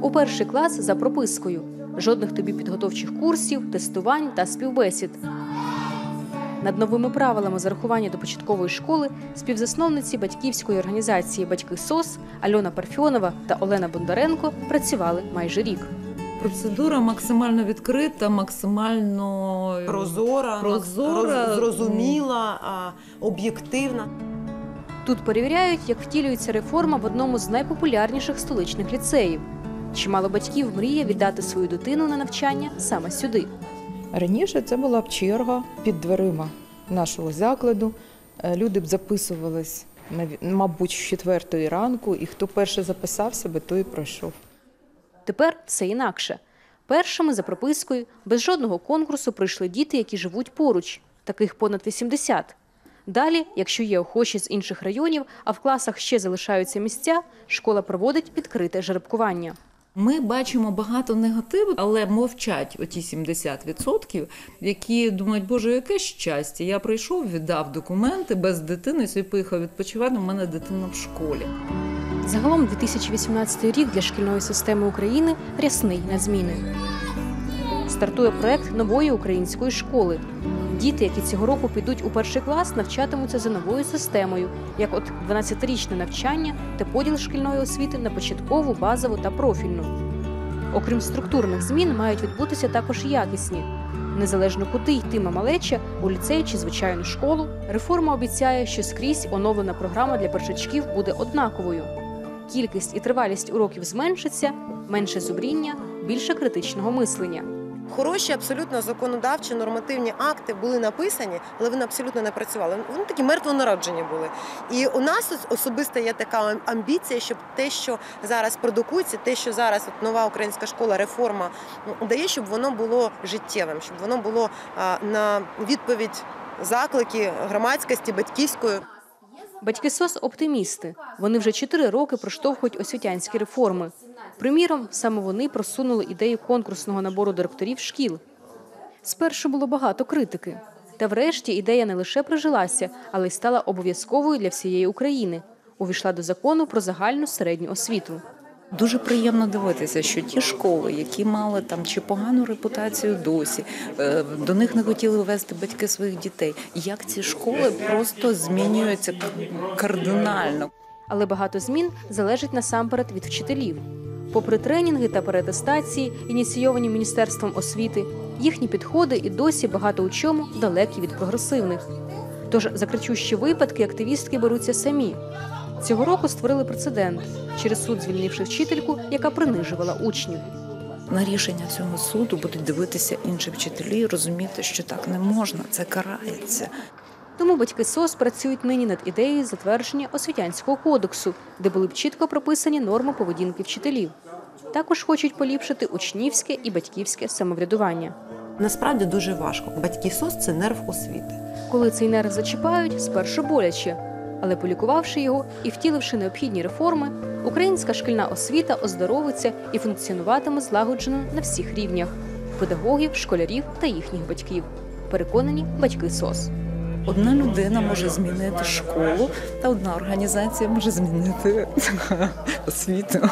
У перший клас за пропискою. Жодних тобі підготовчих курсів, тестувань та співбесід. Над новими правилами зарахування до початкової школи співзасновниці батьківської організації Батьки СОС Альона Парфьонова та Олена Бондаренко працювали майже рік. Процедура максимально відкрита, максимально Прозора, Прозора, зрозуміла, об'єктивна. Тут перевіряють, як втілюється реформа в одному з найпопулярніших столичних ліцеїв. Чимало батьків мріє віддати свою дитину на навчання саме сюди. Раніше це була б черга під дверима нашого закладу. Е, Люди б записувались, мабуть, з четвертої ранку, і хто перше записався би, той і пройшов. Тепер все інакше. Першими за пропискою, без жодного конкурсу, прийшли діти, які живуть поруч, таких понад 80. Далі, якщо є охочі з інших районів, а в класах ще залишаються місця, школа проводить відкрите жеребкування. Ми бачимо багато негативу, але мовчать оті 70%, які думають, боже, яке щастя. Я прийшов, віддав документи без дитини, собі поїхав відпочивати. У мене дитина в школі. Загалом 2018 рік для шкільної системи України рясний на зміни. Стартує проект нової української школи. Діти, які цього року підуть у перший клас, навчатимуться за новою системою, як от 12-річне навчання та поділ шкільної освіти на початкову, базову та профільну. Окрім структурних змін, мають відбутися також якісні. Незалежно куди йтиме малеча, у ліцей чи звичайну школу, реформа обіцяє, що скрізь оновлена програма для першачків буде однаковою. Кількість і тривалість уроків зменшиться, менше зубріння, більше критичного мислення. Хороші, абсолютно законодавчі нормативні акти були написані, але вони абсолютно не працювали. Вони такі мертвонароджені були. І у нас ос- особисто є така амбіція, щоб те, що зараз продукується, те, що зараз от нова українська школа, реформа дає, щоб воно було життєвим, щоб воно було на відповідь заклики громадськості, батьківської. Батьки СОС оптимісти. Вони вже чотири роки проштовхують освітянські реформи. Приміром, саме вони просунули ідею конкурсного набору директорів шкіл. Спершу було багато критики. Та врешті ідея не лише прижилася, але й стала обов'язковою для всієї України. Увійшла до закону про загальну середню освіту. Дуже приємно дивитися, що ті школи, які мали там чи погану репутацію досі, е, до них не хотіли вести батьки своїх дітей. Як ці школи просто змінюються кардинально. Але багато змін залежить насамперед від вчителів. Попри тренінги та переатестації, ініційовані Міністерством освіти, їхні підходи і досі багато у чому далекі від прогресивних. Тож за кричущі випадки активістки беруться самі. Цього року створили прецедент через суд, звільнивши вчительку, яка принижувала учнів. На рішення цього суду будуть дивитися інші вчителі, розуміти, що так не можна, це карається. Тому батьки СОС працюють нині над ідеєю затвердження освітянського кодексу, де були б чітко прописані норми поведінки вчителів. Також хочуть поліпшити учнівське і батьківське самоврядування. Насправді дуже важко. Батьки СОС це нерв освіти. Коли цей нерв зачіпають, спершу боляче, але полікувавши його і втіливши необхідні реформи, українська шкільна освіта оздоровиться і функціонуватиме злагоджено на всіх рівнях педагогів, школярів та їхніх батьків. Переконані батьки СОС. Одна людина може змінити школу, та одна організація може змінити освіту.